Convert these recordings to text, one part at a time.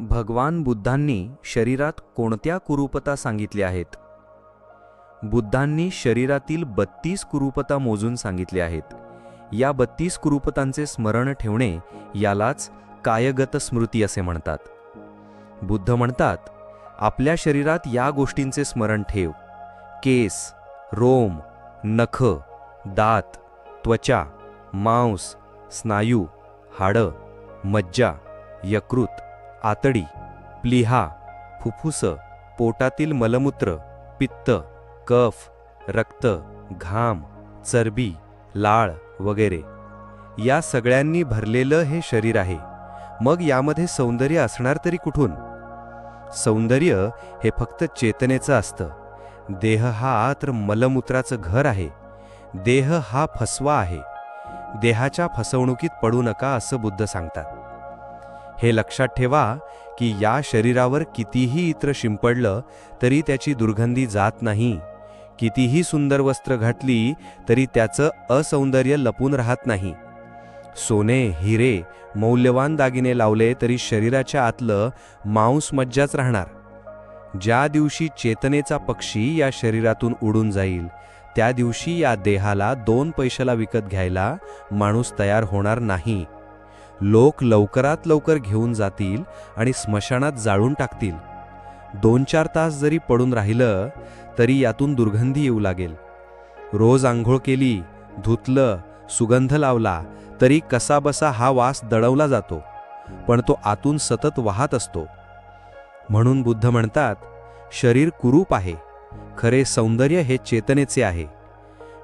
भगवान बुद्धांनी शरीरात कोणत्या कुरूपता सांगितल्या आहेत? बुद्धांनी शरीरातील बत्तीस कुरूपता मोजून सांगितल्या आहेत. या बत्तीस कुरूपतांचे स्मरण ठेवणे यालाच कायगत स्मृती असे म्हणतात. बुद्ध म्हणतात आपल्या शरीरात या गोष्टींचे स्मरण ठेव. केस रोम नख दात त्वचा मांस स्नायू हाडं मज्जा यकृत आतडी प्लिहा फुफ्फुस पोटातील मलमूत्र पित्त कफ रक्त घाम चरबी लाळ वगैरे. या सगळ्यांनी भरलेलं हे शरीर आहे. मग यामध्ये सौंदर्य असणार तरी कुठून? सौंदर्य हे फक्त चेतनेचं असतं. देह हा तर मलमूत्राचं घर आहे. देह हा फसवा आहे. देहाच्या फसवणुकीत पडू नका असं बुद्ध सांगतात. हे लक्षात ठेवा की या शरीरावर कितीही इत्र शिंपडलं तरी त्याची दुर्गंधी जात नाही. कितीही सुंदर वस्त्र घातली तरी त्याचं असौंदर्य लपून राहत नाही. सोने हिरे मौल्यवान दागिने लावले तरी शरीराच्या आतलं मांस मज्जाच राहणार. ज्या दिवशी चेतनेचा पक्षी या शरीरातून उडून जाईल त्या दिवशी या देहाला दोन पैशाला विकत घ्यायला माणूस तयार होणार नाही. लोक लवकरात लवकर घेऊन जातील आणि स्मशानात जाळून टाकतील. दोन चार तास जरी पडून राहिलं तरी यातून दुर्गंधी येऊ लागेल. रोज आंघोळ केली धुतलं सुगंध लावला तरी कसाबसा हा वास दडवला जातो पण तो आतून सतत वाहत असतो. म्हणून बुद्ध म्हणतात शरीर कुरूप आहे. खरे सौंदर्य हे चेतनेचे आहे.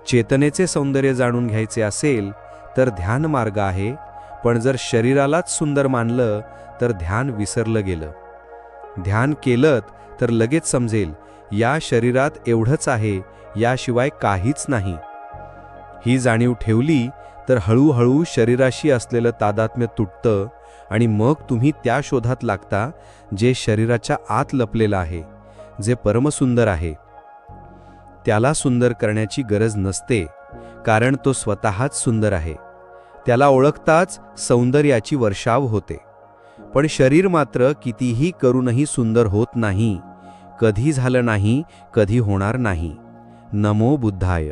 चेतनेचे सौंदर्य जाणून घ्यायचे असेल तर ध्यान मार्ग आहे पण जर शरीरालाच सुंदर मानलं तर ध्यान विसरलं गेलं. ध्यान केलं तर लगेच समजेल या शरीरात एवढंच आहे याशिवाय काहीच नाही. ही जाणीव ठेवली तर हळूहळू शरीराशी असलेलं तादात्म्य तुटतं आणि मग तुम्ही त्या शोधात लागता जे शरीराच्या आत लपलेलं आहे जे परमसुंदर आहे. त्याला सुंदर करण्याची गरज नसते कारण तो स्वतःच सुंदर आहे. त्याला ओळखताच सौंदर्याची वर्षाव होते. पण शरीर मात्र कितीही करूनही सुंदर होत नाही. कधी झालं नाही कधी होणार नाही. नमो बुद्धाय.